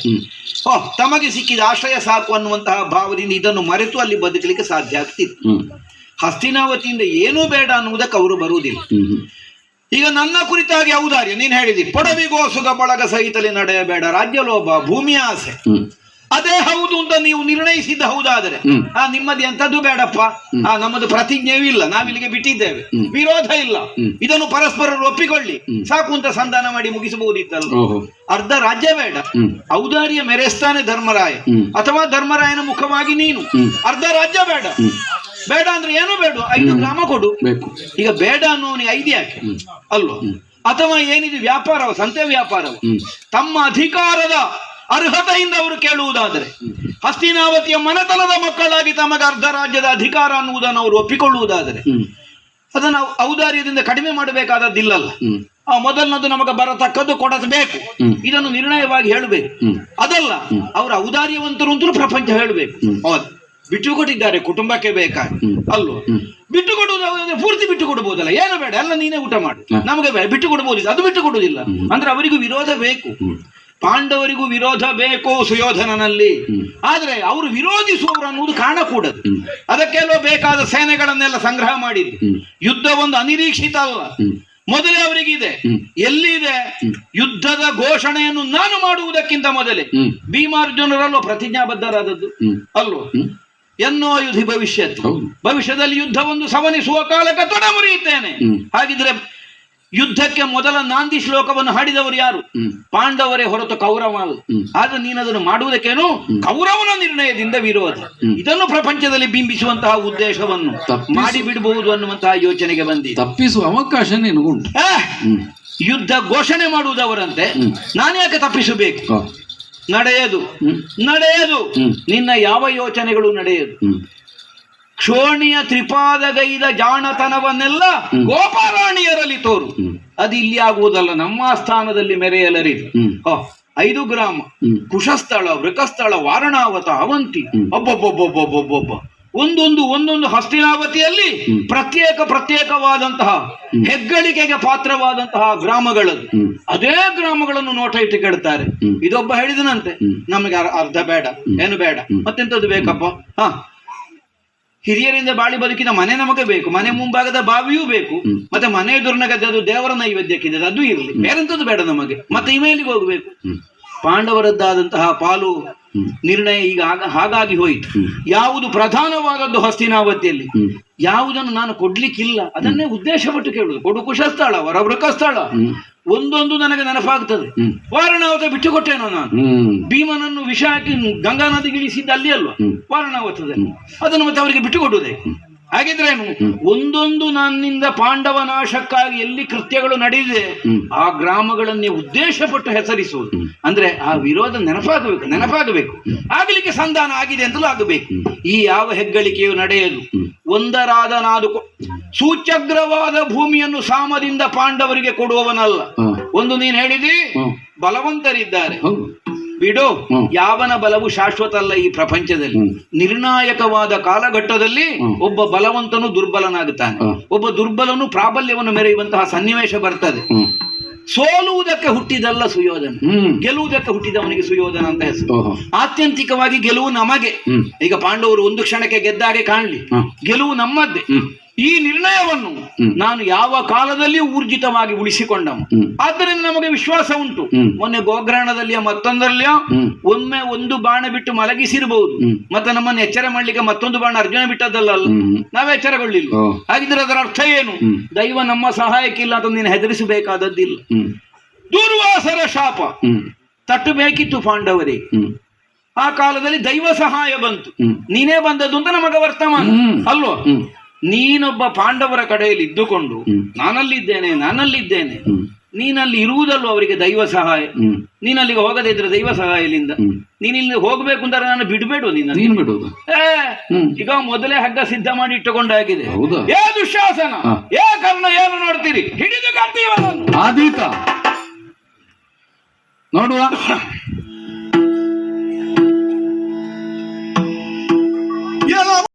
ಓಹ್ ತಮಗೆ ಸಿಕ್ಕಿದ ಆಶ್ರಯ ಸಾಕು ಅನ್ನುವಂತಹ ಭಾವದಿಂದ ಇದನ್ನು ಮರೆತು ಅಲ್ಲಿ ಬದುಕಲಿಕ್ಕೆ ಸಾಧ್ಯ ಆಗ್ತಿತ್ತು ಹಸ್ತಿನಾವತಿಯಿಂದ ಏನೂ ಬೇಡ ಅನ್ನುವುದಕ್ಕೆ ಅವರು ಬರುವುದಿಲ್ಲ. ಈಗ ನನ್ನ ಕುರಿತಾಗಿ ಔದಾರ್ಯ ನೀನು ಹೇಳಿದಿ ಪೊಡವಿಗೋಸುಗ ಬಳಗ ಸಹಿತಲಿ ನಡೆಯಬೇಡ ರಾಜ್ಯಲೋಭ ಭೂಮಿಯ ಆಸೆ. ಅದೇ ಹೌದು ಅಂತ ನೀವು ನಿರ್ಣಯಿಸಿದ್ದ ಹೌದಾದರೆ. ಆ ನಿಮ್ಮದು ಎಂತದ್ದು ಬೇಡಪ್ಪ. ಆ ನಮ್ಮದು ಪ್ರತಿಜ್ಞೆಯೂ ಇಲ್ಲ. ನಾವಿಲ್ಲಿಗೆ ಬಿಟ್ಟಿದ್ದೇವೆ. ವಿರೋಧ ಇಲ್ಲ. ಇದನ್ನು ಪರಸ್ಪರರು ಒಪ್ಪಿಕೊಳ್ಳಿ. ಸಾಕು ಅಂತ ಸಂಧಾನ ಮಾಡಿ ಮುಗಿಸಬಹುದಿತ್ತಲ್ಲ ಅರ್ಧ ರಾಜ್ಯ ಬೇಡ. ಔದಾರ್ಯ ಮೆರೆಸ್ತಾನೆ ಧರ್ಮರಾಯ. ಅಥವಾ ಧರ್ಮರಾಯನ ಮುಖವಾಗಿ ನೀನು. ಅರ್ಧ ರಾಜ್ಯ ಬೇಡ. ಬೇಡ ಅಂದ್ರೆ ಏನು ಬೇಡ? ಐದು ಗ್ರಾಮ ಕೊಡು. ಈಗ ಬೇಡ ಅನ್ನೋನಿಗೆ ಐದು ಯಾಕೆ? ಅಲ್ವಾ ಅಥವಾ ಏನಿದೆ ವ್ಯಾಪಾರವ? ಸಂತೆ ವ್ಯಾಪಾರವ? ತಮ್ಮ ಅಧಿಕಾರದ ಅರ್ಹತೆಯಿಂದ ಅವರು ಕೇಳುವುದಾದರೆ ಹಸ್ತಿನಾವತಿಯ ಮನೆತನದ ಮಕ್ಕಳಾಗಿ ತಮಗೆ ಅರ್ಧ ರಾಜ್ಯದ ಅಧಿಕಾರ ಅನ್ನುವುದನ್ನು ಅವರು ಒಪ್ಪಿಕೊಳ್ಳುವುದಾದರೆ ಅದನ್ನು ಔದಾರ್ಯದಿಂದ ಕಡಿಮೆ ಮಾಡಬೇಕಾದದ್ದಿಲ್ಲಲ್ಲ. ಆ ಮೊದಲನದು ನಮಗೆ ಬರತಕ್ಕದ್ದು ಕೊಡಬೇಕು. ಇದನ್ನು ನಿರ್ಣಯವಾಗಿ ಹೇಳಬೇಕು. ಅದಲ್ಲ ಅವರ ಔದಾರ್ಯವಂತರು ಅಂತಲೂ ಪ್ರಪಂಚ ಹೇಳಬೇಕು. ಹೌದು ಬಿಟ್ಟು ಕೊಟ್ಟಿದ್ದಾರೆ ಕುಟುಂಬಕ್ಕೆ ಬೇಕಾಗಿ. ಅಲ್ಲ? ಅಲ್ವೋ ಬಿಟ್ಟು ಕೊಡುವುದು ಪೂರ್ತಿ ಬಿಟ್ಟು ಕೊಡಬಹುದಲ್ಲ ಏನು ಬೇಡ ಎಲ್ಲ ನೀನೇ ಊಟ ಮಾಡು. ನಮಗೆ ಬೇಡ ಬಿಟ್ಟು ಕೊಡಬಹುದಿಲ್ಲ ಅದು ಬಿಟ್ಟು ಕೊಡುವುದಿಲ್ಲ ಅಂದ್ರೆ ಅವರಿಗೂ ವಿರೋಧ ಬೇಕು. ಪಾಂಡವರಿಗೂ ವಿರೋಧ ಬೇಕು ಸುಯೋಧನನಲ್ಲಿ. ಆದ್ರೆ ಅವರು ವಿರೋಧಿಸುವವರು ಅನ್ನುವುದು ಕಾಣಕೂಡದು. ಅದಕ್ಕೆಲ್ಲೋ ಬೇಕಾದ ಸೇನೆಗಳನ್ನೆಲ್ಲ ಸಂಗ್ರಹ ಮಾಡಿದ್ರು ಯುದ್ಧ ಒಂದು ಅನಿರೀಕ್ಷಿತ ಅಲ್ಲ ಮೊದಲೇ ಅವರಿಗಿದೆ. ಎಲ್ಲಿದೆ? ಯುದ್ಧದ ಘೋಷಣೆಯನ್ನು ನಾನು ಮಾಡುವುದಕ್ಕಿಂತ ಮೊದಲೇ. ಭೀಮಾರ್ಜುನರಲ್ಲೋ ಪ್ರತಿಜ್ಞಾಬದ್ಧರಾದದ್ದು. ಅಲ್ವೋ? ಎನ್ನೋ ಯುಧಿ ಭವಿಷ್ಯತ್ ಹೌದು. ಭವಿಷ್ಯದಲ್ಲಿ ಯುದ್ಧವನ್ನು ಸವನಿಸುವ ಕಾಲಕ್ಕೆ ತೊಡ ಮುರಿಯುತ್ತೇನೆ ಹಾಗಿದ್ರೆ ಯುದ್ಧಕ್ಕೆ ಮೊದಲ ನಾಂದಿ ಶ್ಲೋಕವನ್ನು ಹಾಡಿದವರು ಯಾರು? ಪಾಂಡವರೇ ಹೊರತು ಕೌರವ ಅಲ್ಲ ಆದ್ರೆ ನೀನು ಅದನ್ನು ಮಾಡುವುದಕ್ಕೇನು ಕೌರವನ ನಿರ್ಣಯದಿಂದ ವಿರೋಧ. ಇದನ್ನು ಪ್ರಪಂಚದಲ್ಲಿ ಬಿಂಬಿಸುವಂತಹ ಉದ್ದೇಶವನ್ನು ಮಾಡಿ ಬಿಡಬಹುದು ಅನ್ನುವಂತಹ ಯೋಚನೆಗೆ ಬಂದಿದೆ ತಪ್ಪಿಸುವ ಅವಕಾಶ ನಿನಗುಂಟು. ಯುದ್ಧ ಘೋಷಣೆ ಮಾಡುವುದವರಂತೆ ನಾನು ಯಾಕೆ ತಪ್ಪಿಸಬೇಕು? ನಡೆಯದು. ನಡೆಯದು. ನಿನ್ನ ಯಾವ ಯೋಚನೆಗಳು ನಡೆಯದು? ಕ್ಷೋಣಿಯ ತ್ರಿಪಾದಗೈದ ಜಾಣತನವನ್ನೆಲ್ಲ ಗೋಪಾರಾಣಿಯರಲ್ಲಿ ತೋರು. ಅದು ಇಲ್ಲಿ ಆಗುವುದಲ್ಲ ನಮ್ಮ ಸ್ಥಾನದಲ್ಲಿ ಮೆರೆಯಲರಿದು. ಹ, ಐದು ಗ್ರಾಮ. ಕುಶಸ್ಥಳ ವೃಕಸ್ಥಳ ವಾರಣಾವತ ಅವಂತಿ. ಒಬ್ಬೊಬ್ಬೊಬ್ಬೊಬ್ಬೊಬ್ಬೊಬ್ಬ ಒಂದೊಂದು ಒಂದೊಂದು ಹಸ್ತಿನಾವತಿಯಲ್ಲಿ ಪ್ರತ್ಯೇಕ ಪ್ರತ್ಯೇಕವಾದಂತಹ ಹೆಗ್ಗಳಿಕೆಗೆ ಪಾತ್ರವಾದಂತಹ ಗ್ರಾಮಗಳದು. ಅದೇ ಗ್ರಾಮಗಳನ್ನು ನೋಟ ಇಟ್ಟು ಕೆಡ್ತಾರೆ ಇದೊಬ್ಬ ಹೇಳಿದನಂತೆ. ನಮಗೆ ಅರ್- ಅರ್ಧ ಬೇಡ ಏನು ಬೇಡ. ಮತ್ತೆಂತದ್ದು ಬೇಕಪ್ಪ? ಹ. ಹಿರಿಯರಿಂದ ಬಾಳಿ ಬದುಕಿದ ಮನೆ ನಮಗೆ ಬೇಕು ಮನೆ ಮುಂಭಾಗದ ಬಾವಿಯೂ ಬೇಕು ಮತ್ತೆ ಮನೆ ದುರ್ನಗದ್ದು ಗದ್ದೆ ಅದು ದೇವರ ನೈವೇದ್ಯಕ್ಕಿದೆ ಅದು ಇರಲಿ. ಬೇರೆಂತದ್ದು ಬೇಡ ನಮಗೆ. ಮತ್ತೆ ಇಮೇಲಿಗೆ ಹೋಗ್ಬೇಕು. ಪಾಂಡವರದ್ದಾದಂತಹ ಪಾಲು ನಿರ್ಣಯ ಈಗ ಹಾಗಾಗಿ ಹೋಯಿತು. ಯಾವುದು ಪ್ರಧಾನವಾದದ್ದು ಹಸ್ತಿನಾವತಿಯಲ್ಲಿ? ಯಾವುದನ್ನು ನಾನು ಕೊಡ್ಲಿಕ್ಕಿಲ್ಲ. ಅದನ್ನೇ ಉದ್ದೇಶಪಟ್ಟು ಕೇಳುದು ಕೊಡು ಕುಶಸ್ಥಳ ಸ್ಥಳ ಒಂದೊಂದು ನನಗೆ ನೆನಪಾಗ್ತದೆ. ವಾರಣಾವತ ಬಿಟ್ಟು ಕೊಟ್ಟೇನೋ ನಾನು ಭೀಮನನ್ನು ವಿಷ ಹಾಕಿ ಗಂಗಾ ನದಿಗಿಳಿಸಿದ್ದು ಅಲ್ಲಿ ಅಲ್ವಾ? ವಾರಣಾವತದಲ್ಲಿ. ಅದನ್ನು ಮತ್ತೆ ಅವರಿಗೆ ಬಿಟ್ಟು ಕೊಡುವುದೇ ಹಾಗಿದ್ರೇನು? ಒಂದೊಂದು ನನ್ನಿಂದ ಪಾಂಡವ ನಾಶಕ್ಕಾಗಿ ಎಲ್ಲಿ ಕೃತ್ಯಗಳು ನಡೆದಿದೆ ಆ ಗ್ರಾಮಗಳನ್ನೇ ಉದ್ದೇಶಪಟ್ಟು ಹೆಸರಿಸುವುದು. ಅಂದ್ರೆ ಆ ವಿರೋಧ ನೆನಪಾಗಬೇಕು ನೆನಪಾಗಬೇಕು. ಆಗಲಿಕ್ಕೆ ಸಂಧಾನ ಆಗಿದೆ ಅಂತಲೂ ಆಗಬೇಕು. ಈ ಯಾವ ಹೆಗ್ಗಳಿಕೆಯು ನಡೆಯದು? ಒಂದರಾದ ನಾದು ಕೊ- ಸೂಚ್ಯಗ್ರವಾದ ಭೂಮಿಯನ್ನು ಸಾಮದಿಂದ ಪಾಂಡವರಿಗೆ ಕೊಡುವವನಲ್ಲ. ಒಂದು ನೀನು ಹೇಳಿದಿ? ಬಲವಂತರಿದ್ದಾರೆ. ಬಿಡು ಯಾವನ ಬಲವು ಶಾಶ್ವತ ಅಲ್ಲ ಈ ಪ್ರಪಂಚದಲ್ಲಿ? ನಿರ್ಣಾಯಕವಾದ ಕಾಲಘಟ್ಟದಲ್ಲಿ ಒಬ್ಬ ಬಲವಂತನು ದುರ್ಬಲನಾಗುತ್ತಾನೆ. ಒಬ್ಬ ದುರ್ಬಲನು ಪ್ರಾಬಲ್ಯವನ್ನು ಮೆರೆಯುವಂತಹ ಸನ್ನಿವೇಶ ಬರ್ತದೆ. ಸೋಲುವುದಕ್ಕೆ ಹುಟ್ಟಿದಲ್ಲ ಸುಯೋಧನ. ಗೆಲ್ಲುವುದಕ್ಕೆ ಹುಟ್ಟಿದವನಿಗೆ ಸುಯೋಧನ ಅಂತ ಹೆಸರು. ಆತ್ಯಂತಿಕವಾಗಿ ಗೆಲುವು ನಮಗೆ. ಈಗ ಪಾಂಡವರು ಒಂದು ಕ್ಷಣಕ್ಕೆ ಗೆದ್ದಾಗೆ ಕಾಣಲಿ. ಗೆಲುವು ನಮ್ಮದ್ದೇ. ಈ ನಿರ್ಣಯವನ್ನು ನಾನು ಯಾವ ಕಾಲದಲ್ಲಿ ಊರ್ಜಿತವಾಗಿ ಉಳಿಸಿಕೊಂಡ. ಆದ್ದರಿಂದ ನಮಗೆ ವಿಶ್ವಾಸ ಉಂಟು. ಮೊನ್ನೆ ಗೋಗ್ರಹಣದಲ್ಲಿಯ ಮತ್ತೊಂದರಲ್ಲಿಯ. ಒಮ್ಮೆ ಒಂದು ಬಾಣ ಬಿಟ್ಟು ಮಲಗಿಸಿರಬಹುದು. ಮತ್ತೆ ನಮ್ಮನ್ನು ಎಚ್ಚರ ಮಾಡ್ಲಿಕ್ಕೆ ಮತ್ತೊಂದು ಬಾಣ ಅರ್ಜುನ ಬಿಟ್ಟದ್ದಲ್ಲ. ನಾವೇ ಎಚ್ಚರಗೊಳ್ಳಿಲ್ಲ. ಹಾಗಿದ್ರೆ ಅದರ ಅರ್ಥ ಏನು. ದೈವ ನಮ್ಮ ಸಹಾಯಕ್ಕಿಲ್ಲ ಅಂತ ನೀನು ಹೆದರಿಸಬೇಕಾದದ್ದಿಲ್ಲ. ದುರ್ವಾಸರ ಶಾಪ. ತಟ್ಟಬೇಕಿತ್ತು ಪಾಂಡವರೇ. ಪಾಂಡವರಿಗೆ ಆ ಕಾಲದಲ್ಲಿ ದೈವ ಸಹಾಯ ಬಂತು. ನೀನೇ ಬಂದದ್ದು ಅಂತ ನಮಗೆ ವರ್ತಮಾನ. ಅಲ್ವಾ. ನೀನೊಬ್ಬ ಪಾಂಡವರ ಕಡೆಯಲ್ಲಿ ಇದ್ದುಕೊಂಡು. ನಾನಲ್ಲಿದ್ದೇನೆ ನಾನಲ್ಲಿದ್ದೇನೆ. ನೀನಲ್ಲಿ ಇರುವುದಲ್ಲೂ ಅವರಿಗೆ ದೈವ ಸಹಾಯ. ನೀನಲ್ಲಿಗೆ ಹೋಗದೇ ಇದ್ರೆ ದೈವ ಸಹಾಯ ಇಲ್ಲಿಂದ ನೀನಿಲ್ಲಿ ಹೋಗ್ಬೇಕು ಅಂದ್ರೆ ನಾನು ಬಿಡ್ಬೇಡು ನಿನ್ನ ನೀನ್ ಬಿಡುದು ಏ, ಈಗ ಮೊದಲೇ ಹಗ್ಗ ಸಿದ್ಧ ಮಾಡಿ ಇಟ್ಟುಕೊಂಡಾಗಿದೆ? ಏ ದುಶಾಸನ. ಏ ಕರ್ಣ ಏನು ನೋಡ್ತೀರಿ? ಹಿಡಿದು ಆದೀತ. ನೋಡುವ.